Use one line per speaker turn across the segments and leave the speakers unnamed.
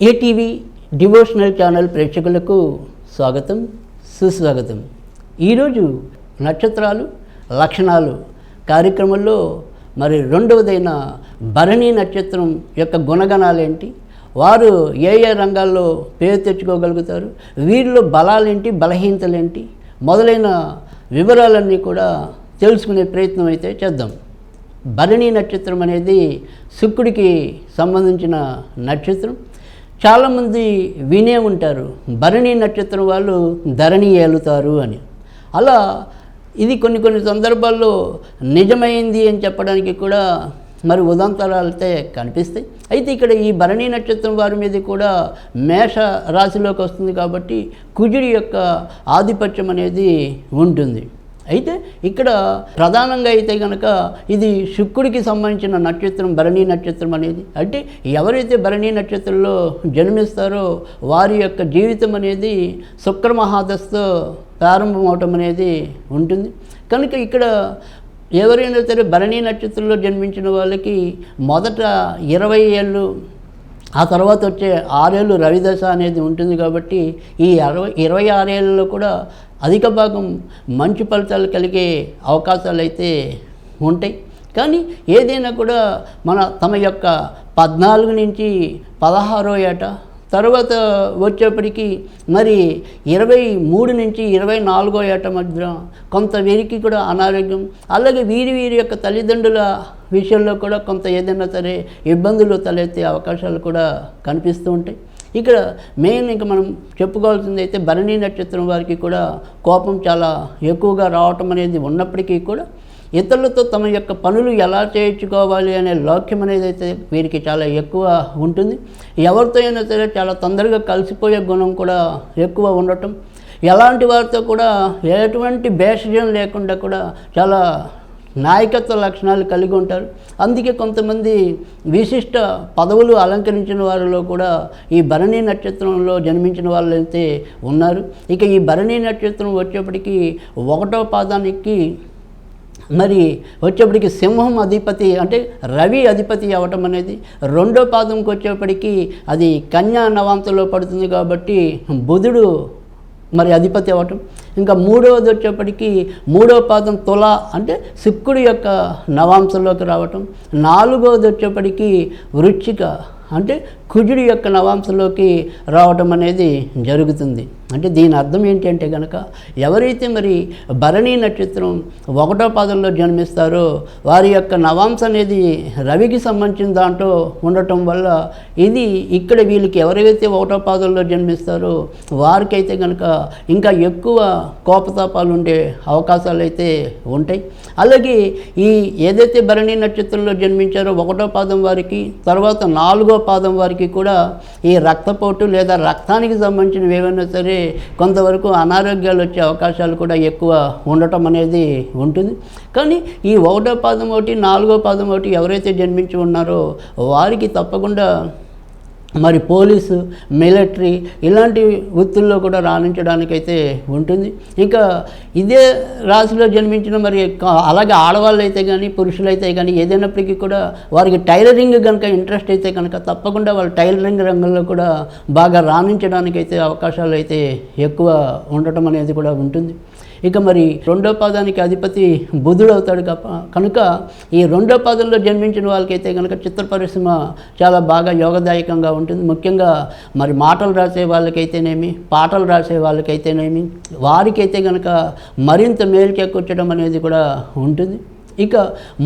ATV devotional channel ప్రేక్షకులకు స్వాగతం సుస్వాగతం. ఈరోజు నక్షత్రాలు లక్షణాలు కార్యక్రమంలో మరి రెండవదైన భరణి నక్షత్రం యొక్క గుణగణాలేంటి? వారు ఏ ఏ రంగాల్లో పేరు తెచ్చుకోగలుగుతారు? వీరిలో బలాలేంటి బలహీనతలేంటి? మొదలైన వివరాలన్నీ కూడా తెలుసుకునే ప్రయత్నం అయితే చేద్దాం. భరణి నక్షత్రం అనేది శుక్రుడికి సంబంధించిన నక్షత్రం. చాలామంది వినే ఉంటారు భరణి నక్షత్రం వాళ్ళు ధరణి ఏలుతారు అని. అలా ఇది కొన్ని కొన్ని సందర్భాల్లో నిజమైంది అని చెప్పడానికి కూడా మరి ఉదంతరాలు అయితే కనిపిస్తాయి. అయితే ఇక్కడ ఈ భరణి నక్షత్రం వారి మీద కూడా మేష రాశిలోకి వస్తుంది కాబట్టి కుజుడి యొక్క ఆధిపత్యం అనేది ఉంటుంది. అయితే ఇక్కడ ప్రధానంగా అయితే కనుక ఇది శుక్రుడికి సంబంధించిన నక్షత్రం భరణీ నక్షత్రం అనేది. అంటే ఎవరైతే భరణీ నక్షత్రంలో జన్మిస్తారో వారి యొక్క జీవితం అనేది శుక్ర మహాదశతో ప్రారంభమవటం అనేది ఉంటుంది. కనుక ఇక్కడ ఎవరైనా సరే భరణి నక్షత్రంలో జన్మించిన వాళ్ళకి మొదట ఇరవై ఏళ్ళు ఆ తర్వాత వచ్చే ఆరేళ్ళు రవిదశ అనేది ఉంటుంది కాబట్టి ఈ అరవై ఇరవై ఆరేళ్ళలో కూడా అధిక భాగం మంచి ఫలితాలు కలిగే అవకాశాలు అయితే ఉంటాయి. కానీ ఏదైనా కూడా మన తమ యొక్క పద్నాలుగు నుంచి పదహారో ఏట తర్వాత వచ్చేప్పటికి మరి ఇరవై మూడు నుంచి ఇరవై నాలుగో ఏట మధ్య కొంత వీరికి కూడా అనారోగ్యం అలాగే వీరి వీరి యొక్క తల్లిదండ్రుల విషయంలో కూడా కొంత ఏదైనా సరే ఇబ్బందులు తలెత్తే అవకాశాలు కూడా కనిపిస్తూ ఉంటాయి. ఇక్కడ మెయిన్ ఇంకా మనం చెప్పుకోవాల్సింది అయితే భరణి నక్షత్రం వారికి కూడా కోపం చాలా ఎక్కువగా రావటం అనేది ఉన్నప్పటికీ కూడా ఇతరులతో తమ యొక్క పనులు ఎలా చేయించుకోవాలి అనే లౌక్యం అనేది అయితే వీరికి చాలా ఎక్కువ ఉంటుంది. ఎవరితో అయినా సరే చాలా తొందరగా కలిసిపోయే గుణం కూడా ఎక్కువ ఉండటం. ఎలాంటి వారితో కూడా ఎటువంటి భేషజం లేకుండా కూడా చాలా నాయకత్వ లక్షణాలు కలిగి ఉంటారు. అందుకే కొంతమంది విశిష్ట పదవులు అలంకరించిన వారిలో కూడా ఈ భరణి నక్షత్రంలో జన్మించిన వాళ్ళు అయితే ఉన్నారు. ఇక ఈ భరణి నక్షత్రం వచ్చేప్పటికీ ఒకటో పాదానికి మరి వచ్చేప్పటికి సింహం అధిపతి అంటే రవి అధిపతి అవ్వటం అనేది రెండో పాదంకి వచ్చేప్పటికి అది కన్యా నవాంతలో పడుతుంది కాబట్టి బుధుడు మరి అధిపతి అవ్వటం ఇంకా మూడవది వచ్చేప్పటికీ మూడో పాదం తుల అంటే శుక్రుడి యొక్క నవాంశంలోకి రావటం. నాలుగవది వచ్చేప్పటికీ వృచ్చిక అంటే కుజుడి యొక్క నవాంశంలోకి రావటం అనేది జరుగుతుంది. అంటే దీని అర్థం ఏంటంటే కనుక ఎవరైతే మరి భరణి నక్షత్రం ఒకటో పాదంలో జన్మిస్తారో వారి యొక్క నవాంశ అనేది రవికి సంబంధించిన దాంట్లో ఉండటం వల్ల ఇది ఇక్కడ వీళ్ళకి ఎవరైతే ఒకటో పాదంలో జన్మిస్తారో వారికైతే కనుక ఇంకా ఎక్కువ కోపతాపాలు ఉండే అవకాశాలు అయితే ఉంటాయి. అలాగే ఈ ఏదైతే భరణి నక్షత్రంలో జన్మించారో ఒకటో పాదం వారికి తర్వాత నాలుగో పాదం వారికి కూడా ఈ రక్తపోటు లేదా రక్తానికి సంబంధించినవి ఏమైనా సరే కొంతవరకు అనారోగ్యాలు వచ్చే అవకాశాలు కూడా ఎక్కువ ఉండటం అనేది ఉంటుంది. కానీ ఈ ఒకటో పాదం ఒకటి నాలుగో పాదం ఒకటి ఎవరైతే జన్మించి ఉన్నారో వారికి తప్పకుండా మరి పోలీసు మిలిటరీ ఇలాంటి వృత్తుల్లో కూడా రాణించడానికైతే ఉంటుంది. ఇంకా ఇదే రాశిలో జన్మించిన మరి అలాగే ఆడవాళ్ళు అయితే కానీ పురుషులు అయితే కానీ ఏదైనప్పటికీ కూడా వారికి టైలరింగ్ కనుక ఇంట్రెస్ట్ అయితే కనుక తప్పకుండా వాళ్ళు టైలరింగ్ రంగంలో కూడా బాగా రాణించడానికి అయితే అవకాశాలు అయితే ఎక్కువ ఉండటం అనేది కూడా ఉంటుంది. ఇక మరి రెండో పాదానికి అధిపతి బుధుడు అవుతాడు కనుక ఈ రెండో పాదంలో జన్మించిన వాళ్ళకైతే కనుక చిత్ర పరిశ్రమ చాలా బాగా యోగదాయకంగా ఉంటుంది. ముఖ్యంగా మరి మాటలు రాసే వాళ్ళకైతేనేమి పాటలు రాసే వాళ్ళకైతేనేమి వారికైతే కనుక మరింత మేలుకెక్కొచ్చడం అనేది కూడా ఉంటుంది. ఇక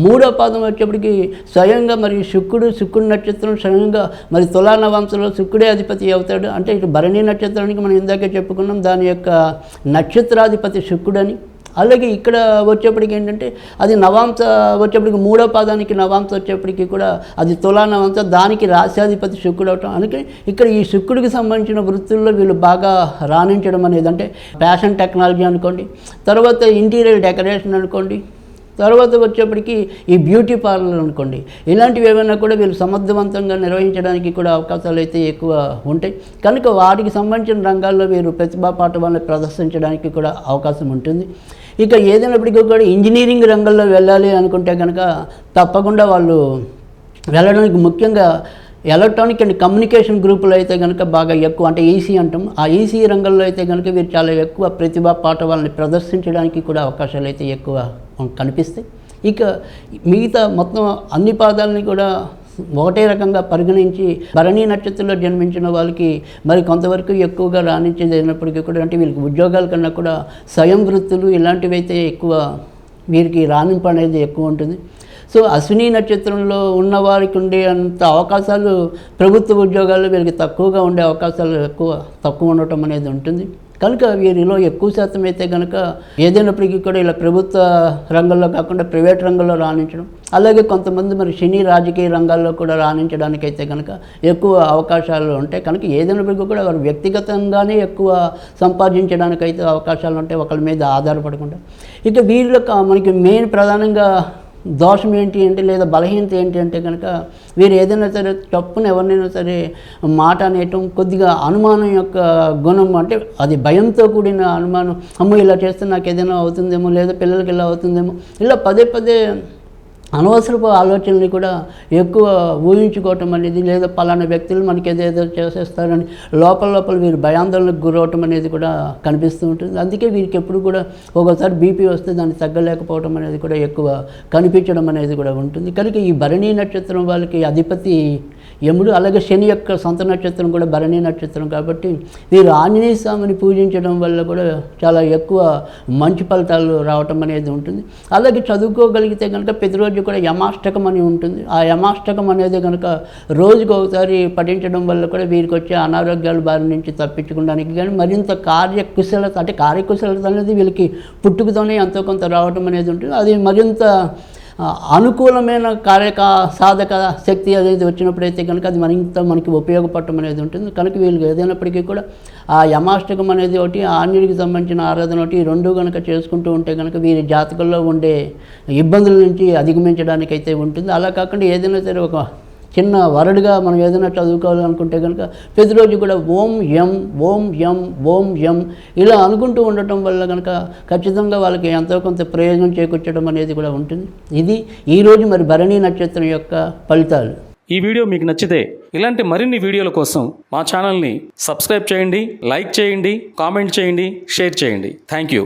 మూడో పాదం వచ్చేప్పటికి స్వయంగా మరి శుక్రుడు శుక్రుడు నక్షత్రం స్వయంగా మరి తులాన వంశంలో శుక్రుడే అధిపతి అవుతాడు. అంటే ఇటు భరణి నక్షత్రానికి మనం ఇందాకే చెప్పుకున్నాం దాని యొక్క నక్షత్రాధిపతి శుక్రుడని. అలాగే ఇక్కడ వచ్చేప్పటికి ఏంటంటే అది నవాంశ వచ్చేప్పటికి మూడో పాదానికి నవాంశ వచ్చేప్పటికి కూడా అది తులా నవాంశ దానికి రాశ్యాధిపతి శుక్రుడు అవటం. అందుకని ఇక్కడ ఈ శుక్రుడికి సంబంధించిన వృత్తుల్లో వీళ్ళు బాగా రాణించడం అనేది అంటే ఫ్యాషన్ టెక్నాలజీ అనుకోండి తర్వాత ఇంటీరియర్ డెకరేషన్ అనుకోండి తర్వాత వచ్చేప్పటికి ఈ బ్యూటీ పార్లర్ అనుకోండి. ఇలాంటివి ఏమైనా కూడా వీళ్ళు సమర్థవంతంగా నిర్వహించడానికి కూడా అవకాశాలు అయితే ఎక్కువ ఉంటాయి. కనుక వాటికి సంబంధించిన రంగాల్లో వీరు ప్రతిభా పాఠవాన్ని ప్రదర్శించడానికి కూడా అవకాశం ఉంటుంది. ఇక ఏదైనప్పటికీ కూడా ఇంజనీరింగ్ రంగంలో వెళ్ళాలి అనుకుంటే కనుక తప్పకుండా వాళ్ళు వెళ్ళడానికి ముఖ్యంగా ఎలక్ట్రానిక్ అండ్ కమ్యూనికేషన్ గ్రూపులో అయితే కనుక బాగా ఎక్కువ అంటే ఈసీ అంటాం. ఆ ఈసీ రంగంలో అయితే కనుక వీరు చాలా ఎక్కువ ప్రతిభా పాఠవాలని ప్రదర్శించడానికి కూడా అవకాశాలు అయితే ఎక్కువ కనిపిస్తాయి ఇక మిగతా మొత్తం అన్ని పాదాలని కూడా ఒకటే రకంగా పరిగణించి భరణీ నక్షత్రంలో జన్మించిన వాళ్ళకి మరి కొంతవరకు ఎక్కువగా రాణించేది అయినప్పటికీ కూడా అంటే వీళ్ళకి ఉద్యోగాల కన్నా కూడా స్వయం వృత్తులు ఇలాంటివి అయితే ఎక్కువ వీరికి రాణింపు అనేది ఎక్కువ ఉంటుంది. సో అశ్విని నక్షత్రంలో ఉన్న వారికి ఉండే అంత అవకాశాలు ప్రభుత్వ ఉద్యోగాల్లో వీరికి తక్కువగా ఉండే అవకాశాలు ఎక్కువ తక్కువ ఉండటం అనేది ఉంటుంది. కనుక వీరిలో ఎక్కువ శాతం అయితే కనుక ఏదైనప్పటికీ కూడా ఇలా ప్రభుత్వ రంగంలో కాకుండా ప్రైవేట్ రంగంలో రాణించడం అలాగే కొంతమంది మరి సినీ రాజకీయ రంగాల్లో కూడా రాణించడానికి అయితే కనుక ఎక్కువ అవకాశాలు ఉంటాయి. కనుక ఏదైనప్పటికీ కూడా వారు వ్యక్తిగతంగానే ఎక్కువ సంపాదించడానికి అయితే అవకాశాలు ఉంటాయి. ఒకరి మీద ఆధారపడకుండా. ఇక వీరిలో మనకి మెయిన్ ప్రధానంగా దోషం ఏంటి అంటే లేదా బలహీనత ఏంటి అంటే కనుక వీరు ఏదైనా సరే తప్పును ఎవరినైనా సరే మాట అనేయటం కొద్దిగా అనుమానం యొక్క గుణం అంటే అది భయంతో కూడిన అనుమానం. అమ్మో ఇలా చేస్తే నాకు ఏదైనా అవుతుందేమో లేదా పిల్లలకి ఇలా అవుతుందేమో. ఇలా పదే పదే అనవసరపు ఆలోచనలు కూడా ఎక్కువ ఊహించుకోవటం అనేది లేదా పలానా వ్యక్తులు మనకి ఏదేదో చేసేస్తారని లోపల లోపల వీరు భయాందోళనకు గురవటం అనేది కూడా కనిపిస్తూ ఉంటుంది. అందుకే వీరికి ఎప్పుడు కూడా ఒకసారి బీపీ వస్తే దాన్ని తగ్గలేకపోవటం అనేది కూడా ఎక్కువ కనిపించడం అనేది కూడా ఉంటుంది. కనుక ఈ భరణీ నక్షత్రం వాళ్ళకి అధిపతి యముడు అలాగే శని యొక్క సొంత నక్షత్రం కూడా భరణీ నక్షత్రం కాబట్టి వీరు ఆంజనేయ స్వామిని పూజించడం వల్ల కూడా చాలా ఎక్కువ మంచి ఫలితాలు రావటం అనేది ఉంటుంది. అలాగే చదువుకోగలిగితే కనుక ప్రతిరోజు కూడా యమాష్టకం అని ఉంటుంది. ఆ యమాష్టకం అనేది కనుక రోజుకు ఒకసారి పఠించడం వల్ల కూడా వీరికి వచ్చే అనారోగ్యాల బారి నుంచి తప్పించుకోవడానికి కానీ మరింత కార్యకుశలత అంటే కార్యకుశలత అనేది వీళ్ళకి పుట్టుకతోనే ఎంతో కొంత రావడం అనేది ఉంటుంది. అది మరింత అనుకూలమైన కార్యక సాధక శక్తి అనేది వచ్చినప్పుడైతే కనుక అది మరింత మనకి ఉపయోగపడటం అనేది ఉంటుంది. కనుక వీళ్ళు ఏదైనప్పటికీ కూడా ఆ యమాష్టకం అనేది ఒకటి ఆంజనేయుడికి సంబంధించిన ఆరాధన ఒకటి ఈ రెండు కనుక చేసుకుంటూ ఉంటే కనుక వీరి జాతకంలో ఉండే ఇబ్బందుల నుంచి అధిగమించడానికి అయితే ఉంటుంది. అలా కాకుండా ఏదైనా సరే ఒక చిన్న వరడుగా మనం ఏదైనా చదువుకోవాలనుకుంటే కనుక ప్రతిరోజు కూడా ఓం యం ఓం యం ఓం యం ఇలా అనుకుంటూ ఉండటం వల్ల కనుక ఖచ్చితంగా వాళ్ళకి ఎంతో కొంత ప్రయోజనం చేకూర్చడం అనేది కూడా ఉంటుంది. ఇది ఈరోజు మరి భరణీ నక్షత్రం యొక్క ఫలితాలు.
ఈ వీడియో మీకు నచ్చితే ఇలాంటి మరిన్ని వీడియోల కోసం మా ఛానల్ని సబ్స్క్రైబ్ చేయండి లైక్ చేయండి కామెంట్ చేయండి షేర్ చేయండి. Thank you.